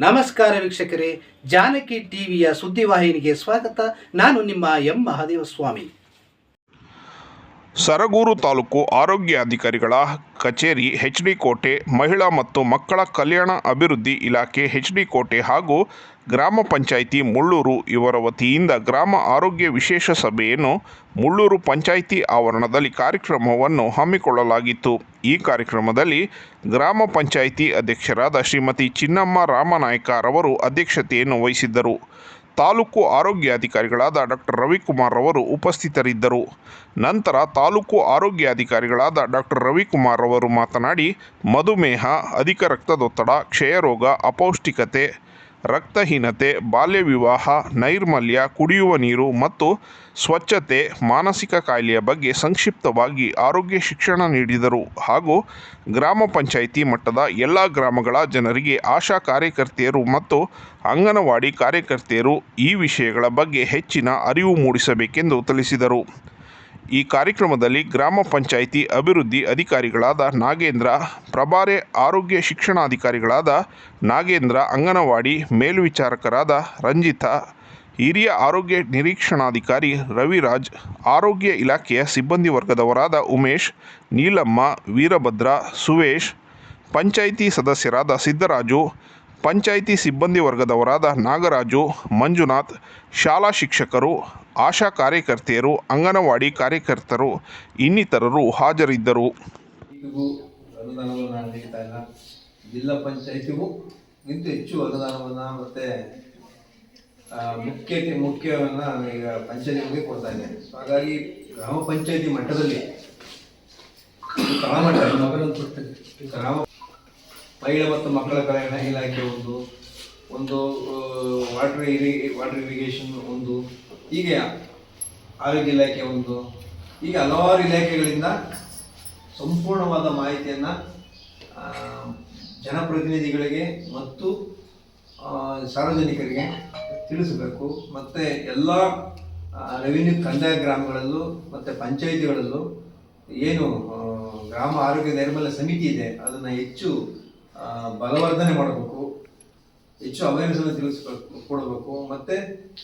ನಮಸ್ಕಾರ ವೀಕ್ಷಕರೇ ಜಾನಕಿ ಟಿವಿಯ ಸುದ್ದಿವಾಹಿನಿಗೆ ಸ್ವಾಗತ. ನಾನು ನಿಮ್ಮ ಎಂ. ಮಹಾದೇವ ಸ್ವಾಮಿ ಸರಗೂರು ತಾಲೂಕು ಆರೋಗ್ಯಾಧಿಕಾರಿಗಳ ಕಚೇರಿ, ಎಚ್ ಡಿ ಕೋಟೆ, ಮಹಿಳಾ ಮತ್ತು ಮಕ್ಕಳ ಕಲ್ಯಾಣ ಅಭಿವೃದ್ಧಿ ಇಲಾಖೆ, ಎಚ್ ಡಿ ಕೋಟೆ ಹಾಗೂ ಗ್ರಾಮ ಪಂಚಾಯಿತಿ ಮುಳ್ಳೂರು ಇವರ ವತಿಯಿಂದ ಗ್ರಾಮ ಆರೋಗ್ಯ ವಿಶೇಷ ಸಭೆಯನ್ನು ಮುಳ್ಳೂರು ಪಂಚಾಯಿತಿ ಆವರಣದಲ್ಲಿ ಕಾರ್ಯಕ್ರಮವನ್ನು ಹಮ್ಮಿಕೊಳ್ಳಲಾಗಿತ್ತು. ಈ ಕಾರ್ಯಕ್ರಮದಲ್ಲಿ ಗ್ರಾಮ ಪಂಚಾಯಿತಿ ಅಧ್ಯಕ್ಷರಾದ ಶ್ರೀಮತಿ ಚಿನ್ನಮ್ಮ ರಾಮನಾಯ್ಕರವರು ಅಧ್ಯಕ್ಷತೆಯನ್ನು ವಹಿಸಿದ್ದರು. ತಾಲೂಕು ಆರೋಗ್ಯಾಧಿಕಾರಿಗಳಾದ ಡಾಕ್ಟರ್ ರವಿಕುಮಾರ್ ಅವರು ಉಪಸ್ಥಿತರಿದ್ದರು. ನಂತರ ತಾಲೂಕು ಆರೋಗ್ಯಾಧಿಕಾರಿಗಳಾದ ಡಾಕ್ಟರ್ ರವಿಕುಮಾರ್ ಅವರು ಮಾತನಾಡಿ, ಮಧುಮೇಹ, ಅಧಿಕ ರಕ್ತದೊತ್ತಡ, ಕ್ಷಯರೋಗ, ಅಪೌಷ್ಟಿಕತೆ ರಕ್ತಹೀನತೆ ಬಾಲ್ಯ ವಿವಾಹ ನೈರ್ಮಲ್ಯ, ಕುಡಿಯುವ ನೀರು ಮತ್ತು ಸ್ವಚ್ಛತೆ, ಮಾನಸಿಕ ಕಾಯಿಲೆಯ ಬಗ್ಗೆ ಸಂಕ್ಷಿಪ್ತವಾಗಿ ಆರೋಗ್ಯ ಶಿಕ್ಷಣ ನೀಡಿದರು. ಹಾಗೂ ಗ್ರಾಮ ಪಂಚಾಯಿತಿ ಮಟ್ಟದ ಎಲ್ಲ ಗ್ರಾಮಗಳ ಜನರಿಗೆ ಆಶಾ ಕಾರ್ಯಕರ್ತೆಯರು ಮತ್ತು ಅಂಗನವಾಡಿ ಕಾರ್ಯಕರ್ತೆಯರು ಈ ವಿಷಯಗಳ ಬಗ್ಗೆ ಹೆಚ್ಚಿನ ಅರಿವು ಮೂಡಿಸಬೇಕೆಂದು ತಿಳಿಸಿದರು. ಈ ಕಾರ್ಯಕ್ರಮದಲ್ಲಿ ಗ್ರಾಮ ಪಂಚಾಯಿತಿ ಅಭಿವೃದ್ಧಿ ಅಧಿಕಾರಿಗಳಾದ ನಾಗೇಂದ್ರ, ಪ್ರಭಾರೆ ಆರೋಗ್ಯ ಶಿಕ್ಷಣಾಧಿಕಾರಿಗಳಾದ ನಾಗೇಂದ್ರ, ಅಂಗನವಾಡಿ ಮೇಲ್ವಿಚಾರಕರಾದ ರಂಜಿತಾ, ಹಿರಿಯ ಆರೋಗ್ಯ ನಿರೀಕ್ಷಣಾಧಿಕಾರಿ ರವಿರಾಜ್, ಆರೋಗ್ಯ ಇಲಾಖೆಯ ಸಿಬ್ಬಂದಿ ವರ್ಗದವರಾದ ಉಮೇಶ್, ನೀಲಮ್ಮ, ವೀರಭದ್ರ, ಸುವೇಶ್, ಪಂಚಾಯಿತಿ ಸದಸ್ಯರಾದ ಸಿದ್ದರಾಜು, ಪಂಚಾಯಿತಿ ಸಿಬ್ಬಂದಿ ವರ್ಗದವರಾದ ನಾಗರಾಜು, ಮಂಜುನಾಥ್, ಶಾಲಾ ಶಿಕ್ಷಕರು ಆಶಾ ಕಾರ್ಯಕರ್ತೆಯರು, ಅಂಗನವಾಡಿ ಕಾರ್ಯಕರ್ತರು, ಇನ್ನಿತರರು ಹಾಜರಿದ್ದರು. ಜಿಲ್ಲಾ ಪಂಚಾಯಿತಿಗೂ ಇಂತ ಹೆಚ್ಚು ಅನುದಾನವನ್ನು ಮತ್ತೆ ಮುಖ್ಯಕ್ಕೆ ಮುಖ್ಯವನ್ನು ಈಗ ಪಂಚಾಯತಿಗೆ ಕೊಡ್ತಾ ಇದೆ ಸೊ ಹಾಗಾಗಿ ಗ್ರಾಮ ಪಂಚಾಯತಿ ಮಟ್ಟದಲ್ಲಿ ತಳಮಟ್ಟ ಗ್ರಾಮ ಮಹಿಳಾ ಮತ್ತು ಮಕ್ಕಳ ಕಲ್ಯಾಣ ಇಲಾಖೆ ಒಂದು ಒಂದು ವಾಟರ್ ಇರಿ ವಾಟರ್ ಇರಿಗೇಷನ್ ಒಂದು ಹೀಗೆ ಆರೋಗ್ಯ ಇಲಾಖೆ ಒಂದು. ಈಗ ಹಲವಾರು ಇಲಾಖೆಗಳಿಂದ ಸಂಪೂರ್ಣವಾದ ಮಾಹಿತಿಯನ್ನು ಜನಪ್ರತಿನಿಧಿಗಳಿಗೆ ಮತ್ತು ಸಾರ್ವಜನಿಕರಿಗೆ ತಿಳಿಸಬೇಕು. ಮತ್ತು ಎಲ್ಲ ರೆವಿನ್ಯೂ ಕಂದಾಯ ಗ್ರಾಮಗಳಲ್ಲೂ ಮತ್ತು ಪಂಚಾಯಿತಿಗಳಲ್ಲೂ ಏನು ಗ್ರಾಮ ಆರೋಗ್ಯ ನೈರ್ಮಲ್ಯ ಸಮಿತಿ ಇದೆ, ಅದನ್ನು ಹೆಚ್ಚು ಬಲವರ್ಧನೆ ಮಾಡಬೇಕು. ಹೆಚ್ಚು ಅವೇರ್ನೆಸ್ ಅನ್ನು ತಿಳಿಸ್ಬೇಕು ಕೊಡಬೇಕು. ಮತ್ತೆ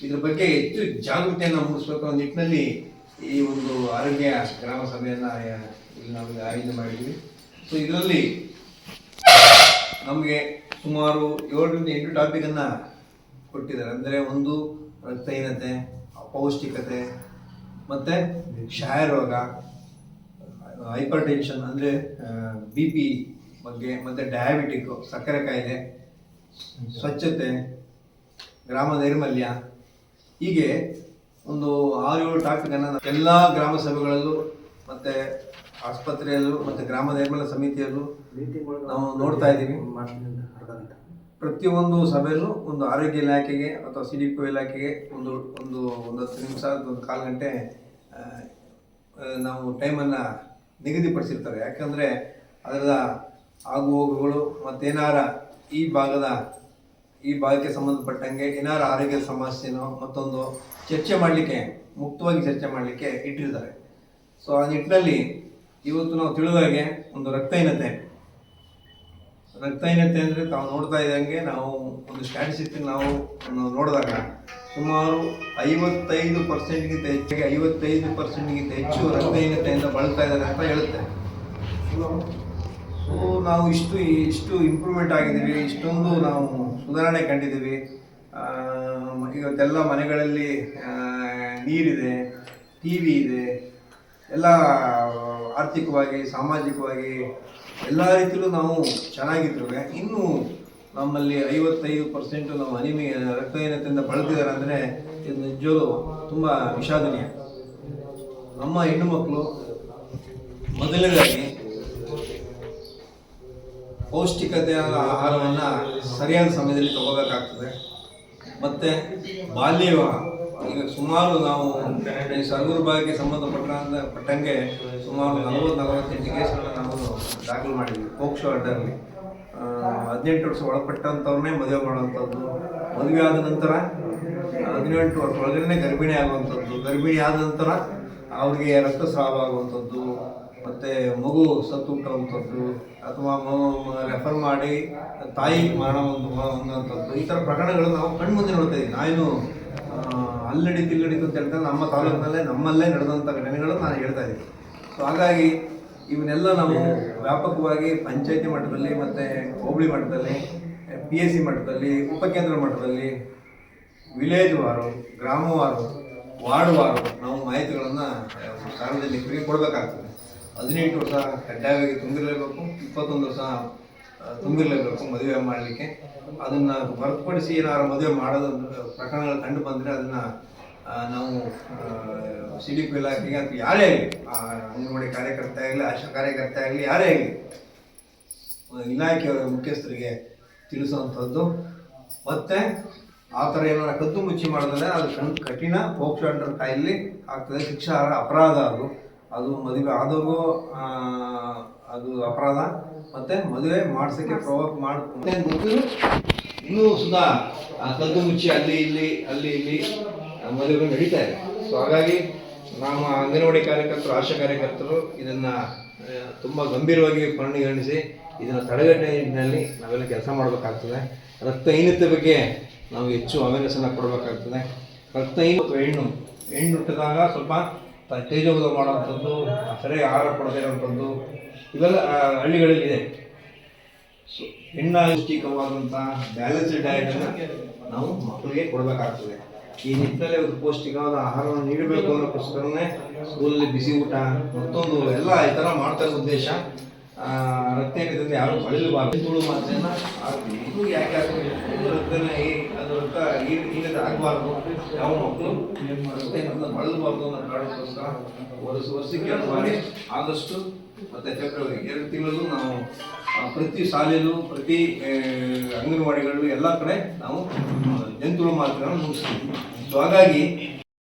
ಇದ್ರ ಬಗ್ಗೆ ಹೆಚ್ಚು ಜಾಗೃತಿಯನ್ನು ಮೂಡಿಸ್ಬೇಕು ಅನ್ನೋ ನಿಟ್ಟಿನಲ್ಲಿ ಈ ಒಂದು ಆರೋಗ್ಯ ಗ್ರಾಮ ಸಭೆಯನ್ನ ಇಲ್ಲಿ ನಾವು ಆಯೋಜನೆ ಮಾಡಿದ್ವಿ ಸೊ ಇದರಲ್ಲಿ ನಮಗೆ ಸುಮಾರು ಏಳರಿಂದ ಎಂಟು ಟಾಪಿಕ್ ಅನ್ನ ಕೊಟ್ಟಿದ್ದಾರೆ. ಅಂದ್ರೆ ಒಂದು ರಕ್ತಹೀನತೆ, ಅಪೌಷ್ಟಿಕತೆ, ಮತ್ತೆ ಕ್ಷಯರೋಗ ಹೈಪರ್ ಟೆನ್ಷನ್ ಅಂದರೆ ಬಿ ಪಿ ಬಗ್ಗೆ, ಮತ್ತು ಡಯಾಬಿಟಿಕ್ ಸಕ್ಕರೆ ಕಾಯಿಲೆ ಸ್ವಚ್ಛತೆ, ಗ್ರಾಮ ನೈರ್ಮಲ್ಯ, ಹೀಗೆ ಒಂದು ಆರು ಏಳು ಟಾಪಿಕನ್ನು ಎಲ್ಲ ಗ್ರಾಮ ಸಭೆಗಳಲ್ಲೂ ಮತ್ತು ಆಸ್ಪತ್ರೆಯಲ್ಲೂ ಮತ್ತು ಗ್ರಾಮ ನೈರ್ಮಲ್ಯ ಸಮಿತಿಯಲ್ಲೂ ನಾವು ನೋಡ್ತಾ ಇದ್ದೀವಿ. ಪ್ರತಿಯೊಂದು ಸಭೆಯಲ್ಲೂ ಒಂದು ಆರೋಗ್ಯ ಇಲಾಖೆಗೆ ಅಥವಾ ಸಿ ಡಿ ಪಿ ಇಲಾಖೆಗೆ ಒಂದು ಒಂದು ಒಂದು ಹತ್ತು ನಿಮಿಷ, ಒಂದು ಕಾಲು ಗಂಟೆ ನಾವು ಟೈಮನ್ನು ನಿಗದಿಪಡಿಸಿರ್ತಾರೆ. ಯಾಕಂದರೆ ಅದರ ಆಗು ಹೋಗುಗಳು ಮತ್ತೇನಾರ ಈ ಭಾಗದ, ಈ ಭಾಗಕ್ಕೆ ಸಂಬಂಧಪಟ್ಟಂಗೆ ಏನಾರ ಆರೋಗ್ಯ ಸಮಸ್ಯೆನೋ ಮತ್ತೊಂದು ಚರ್ಚೆ ಮಾಡಲಿಕ್ಕೆ, ಮುಕ್ತವಾಗಿ ಚರ್ಚೆ ಮಾಡಲಿಕ್ಕೆ ಇಟ್ಟಿರ್ತಾರೆ. ಸೊ ಆ ನಿಟ್ಟಿನಲ್ಲಿ ಇವತ್ತು ನಾವು ತಿಳಿದಾಗೆ ಒಂದು ರಕ್ತಹೀನತೆ ರಕ್ತಹೀನತೆ ಅಂದರೆ ತಾವು ನೋಡ್ತಾ ಇದ್ದಂಗೆ ನಾವು ಒಂದು ಸ್ಟ್ಯಾಟಿಸ್ಟಿಕ್ ನಾವು ನೋಡಿದಾಗ ಸುಮಾರು ಐವತ್ತೈದು ಪರ್ಸೆಂಟ್ಗಿಂತ ಹೆಚ್ಚಿಗೆ ಐವತ್ತೈದು ಪರ್ಸೆಂಟ್ಗಿಂತ ಹೆಚ್ಚು ರಕ್ತಹೀನತೆಯಿಂದ ಬಳಸ್ತಾ ಇದ್ದಾರೆ ಅಂತ ಹೇಳುತ್ತೆ. ನಾವು ಇಷ್ಟು ಇಷ್ಟು ಇಂಪ್ರೂವ್ಮೆಂಟ್ ಆಗಿದ್ದೀವಿ, ಇಷ್ಟೊಂದು ನಾವು ಸುಧಾರಣೆ ಕಂಡಿದ್ದೀವಿ. ಇವತ್ತೆಲ್ಲ ಮನೆಗಳಲ್ಲಿ ನೀರಿದೆ ಟಿ ವಿ ಇದೆ, ಎಲ್ಲ, ಆರ್ಥಿಕವಾಗಿ, ಸಾಮಾಜಿಕವಾಗಿ ಎಲ್ಲ ರೀತಿಯಲ್ಲೂ ನಾವು ಚೆನ್ನಾಗಿದ್ರು ಇನ್ನೂ ನಮ್ಮಲ್ಲಿ ಐವತ್ತೈದು ಪರ್ಸೆಂಟು ನಾವು ಅನಿಮಿ ರಕ್ತಹೀನತೆಯಿಂದ ಬಳಲ್ತಿದ್ದಾರೆ ಅಂದರೆ ಇದು ನಿಜವೂ ತುಂಬ ವಿಷಾದನೀಯ. ನಮ್ಮ ಹೆಣ್ಣು ಮಕ್ಕಳು ಮೊದಲನೇದಾಗಿ ಪೌಷ್ಟಿಕತೆಯ ಆಹಾರವನ್ನು ಸರಿಯಾದ ಸಮಯದಲ್ಲಿ ತಗೋಬೇಕಾಗ್ತದೆ. ಮತ್ತು ಬಾಲ್ಯ ವಿವಾಹ ಈಗ ಸುಮಾರು ನಾವು ಈ ಸರಗೂರು ಭಾಗಕ್ಕೆ ಸಂಬಂಧಪಟ್ಟ ಪಟ್ಟಂಗೆ ಸುಮಾರು ನಲವತ್ತು, ನಲವತ್ತೆಂಟು ಕೇಸ್ಗಳನ್ನ ನಾವು ದಾಖಲು ಮಾಡಿದ್ವಿ ಪೋಕ್ಷೋ ಅಡ್ಡಲ್ಲಿ ಹದಿನೆಂಟು ವರ್ಷ ಒಳಪಟ್ಟಂಥವ್ರನ್ನೇ ಮದುವೆ ಮಾಡುವಂಥದ್ದು. ಮದುವೆ ಆದ ನಂತರ, ಹದಿನೆಂಟು ವರ್ಷ ಒಳಗಡೆ ಗರ್ಭಿಣಿ ಆಗುವಂಥದ್ದು ಗರ್ಭಿಣಿ ಆದ ನಂತರ ಅವ್ರಿಗೆ ರಕ್ತಸ್ರಾವ ಆಗುವಂಥದ್ದು. ಮತ್ತು ಮಗು ಸತ್ತು ಹುಟ್ಟುವಂಥದ್ದು ಅಥವಾ ರೆಫರ್ ಮಾಡಿ ತಾಯಿ ಮರಣ ಹೊಂದುವಂಥದ್ದು ಈ ಥರ ಪ್ರಕರಣಗಳು ನಾವು ಕಣ್ಮುಂದೆ ನೋಡ್ತಾ ಇದ್ದೀವಿ. ನಾವೇನು ಅಲ್ಲಡಿ ತಿಲ್ಲಡಿ ಅಂತ ಹೇಳ್ತಾರೆ. ನಮ್ಮ ತಾಲೂಕಿನಲ್ಲೇ, ನಮ್ಮಲ್ಲೇ ನಡೆದಂಥ ಘಟನೆಗಳು ನಾನು ಹೇಳ್ತಾ ಇದ್ದೀನಿ. ಸೊ ಹಾಗಾಗಿ ಇವನ್ನೆಲ್ಲ ನಾವು ವ್ಯಾಪಕವಾಗಿ ಪಂಚಾಯತಿ ಮಟ್ಟದಲ್ಲಿ ಮತ್ತು ಹೋಬಳಿ ಮಟ್ಟದಲ್ಲಿ ಪಿ ಎಸ್ ಸಿ ಮಟ್ಟದಲ್ಲಿ, ಉಪಕೇಂದ್ರ ಮಟ್ಟದಲ್ಲಿ ವಿಲೇಜ್ ವಾರು ಗ್ರಾಮವಾರು ವಾರ್ಡ್ ವಾರು ನಾವು ಮಾಹಿತಿಗಳನ್ನು ಸಾರ್ವಜನಿಕರಿಗೆ ಕೊಡಬೇಕಾಗ್ತದೆ. ಹದಿನೆಂಟು ವರ್ಷ ಕಡ್ಡಾಯವಾಗಿ ತುಂಬಿರಲೇಬೇಕು, ಇಪ್ಪತ್ತೊಂದು ವರ್ಷ ತುಂಬಿರಲೇಬೇಕು ಮದುವೆ ಮಾಡಲಿಕ್ಕೆ. ಅದನ್ನು ಹೊರತುಪಡಿಸಿ ಏನಾದ್ರು ಮದುವೆ ಮಾಡೋದು, ಪ್ರಕರಣಗಳು ಕಂಡು ಬಂದರೆ ಅದನ್ನು ನಾವು ಸಿ ಡಿ ಪಿ ಇಲಾಖೆಗೆ ಅಥವಾ ಯಾರೇ ಆಗಲಿ ಅಂಗನವಾಡಿ ಕಾರ್ಯಕರ್ತ ಆಗಲಿ, ಆಶಾ ಕಾರ್ಯಕರ್ತ ಆಗಲಿ, ಯಾರೇ ಆಗಲಿ ಇಲಾಖೆಯವರ ಮುಖ್ಯಸ್ಥರಿಗೆ ತಿಳಿಸುವಂಥದ್ದು. ಮತ್ತೆ ಆ ಥರ ಏನಾರ ಕದ್ದು ಮುಚ್ಚಿ ಮಾಡಿದ್ರೆ ಅದು ಕಠಿಣ ಪೋಕ್ಷೋ ಅಂಡರ್ ಕಾಯಲ್ಲಿ ಆಗ್ತದೆ. ಶಿಕ್ಷಾರ್ಹ ಅಪರಾಧ ಅದು. ಅದು ಮದುವೆ ಆದವ್ರಿಗೂ ಅದು ಅಪರಾಧ. ಮತ್ತೆ ಮದುವೆ ಮಾಡಿಸಕ್ಕೆ ಪ್ರವೋಕ್ ಮಾಡಿ ಇನ್ನೂ ಸುಧಾ ಆ ಕದ್ದು ಮುಚ್ಚಿ ಅಲ್ಲಿ ಇಲ್ಲಿ ಅಲ್ಲಿ ಇಲ್ಲಿ ಆ, ಮದುವೆಗಳು ನಡೀತಾ ಇದೆ. ಸೊ ಹಾಗಾಗಿ ನಮ್ಮ ಅಂಗನವಾಡಿ ಕಾರ್ಯಕರ್ತರು ಆಶಾ ಕಾರ್ಯಕರ್ತರು ಇದನ್ನ ತುಂಬ ಗಂಭೀರವಾಗಿ ಪರಿಗಣಿಸಿ ಇದನ್ನು ತಡೆಗಟ್ಟೆ ನಿಟ್ಟಿನಲ್ಲಿ ನಾವೆಲ್ಲ ಕೆಲಸ ಮಾಡಬೇಕಾಗ್ತದೆ. ರಕ್ತಹೀನತೆ ಬಗ್ಗೆ ನಾವು ಹೆಚ್ಚು ಅವೇರ್ನೆಸ್ಸನ್ನು ಕೊಡಬೇಕಾಗ್ತದೆ. ರಕ್ತಹೀನ ಅಥವಾ ಹೆಣ್ಣು ಹೆಣ್ಣು ಹುಟ್ಟಿದಾಗ ಸ್ವಲ್ಪ ತೇಜೋವಧ ಮಾಡುವಂಥದ್ದು ಸರಿಯಾಗಿ ಆಹಾರ ಕೊಡದೇ ಇರುವಂಥದ್ದು ಇವೆಲ್ಲ ಹಳ್ಳಿಗಳಲ್ಲಿದೆ. ಸೊ ಹೆಣ್ಣ ಪೌಷ್ಟಿಕವಾದಂಥ ಬ್ಯಾಲೆನ್ಸ್ಡ್ ಡಯಟನ್ನು ನಾವು ಮಕ್ಕಳಿಗೆ ಕೊಡಬೇಕಾಗ್ತದೆ. ಈ ನಿಟ್ಟಿನಲ್ಲಿ ಅವ್ರಿಗೆ ಪೌಷ್ಟಿಕವಾದ ಆಹಾರವನ್ನು ನೀಡಬೇಕು ಅನ್ನೋಕ್ಕೋಸ್ಕರನೇ ಸ್ಕೂಲಲ್ಲಿ ಬಿಸಿ ಊಟ, ಮತ್ತೊಂದು ಎಲ್ಲ ಈ ಥರ ಮಾಡ್ತಾ ಉದ್ದೇಶ ರಕ್ತ ಯಾರು ಬಳಲಬಾರ್ದು ತುಳು ಹಾಕ್ತೀವಿ ಇದು ಯಾಕೆ ರಕ್ತನ ಈ- ಈಗ ಈಗ ಆಗಬಾರ್ದು. ಯಾವ ಮಕ್ಕಳು ಬಳಲಬಾರ್ದು ಅನ್ನೋ ಕಾರಣಕ್ಕೋಸ್ಕರ ವರ್ಷ ವರ್ಷಕ್ಕೆ ಎರಡು ಬಾರಿ ಆಗಸ್ಟು ಮತ್ತು ಫೆಬ್ರವರಿ ಎರಡು ತಿಂಗಳು ನಾವು ಪ್ರತಿ ಶಾಲೆಯಲ್ಲೂ, ಪ್ರತಿ ಅಂಗನವಾಡಿಗಳಲ್ಲೂ ಅಂಗನವಾಡಿಗಳು ಎಲ್ಲ ಕಡೆ ನಾವು ಜಂತುಳು ಮಾತ್ರ ಮುಗಿಸ್ತೀವಿ. ಸೊ ಹಾಗಾಗಿ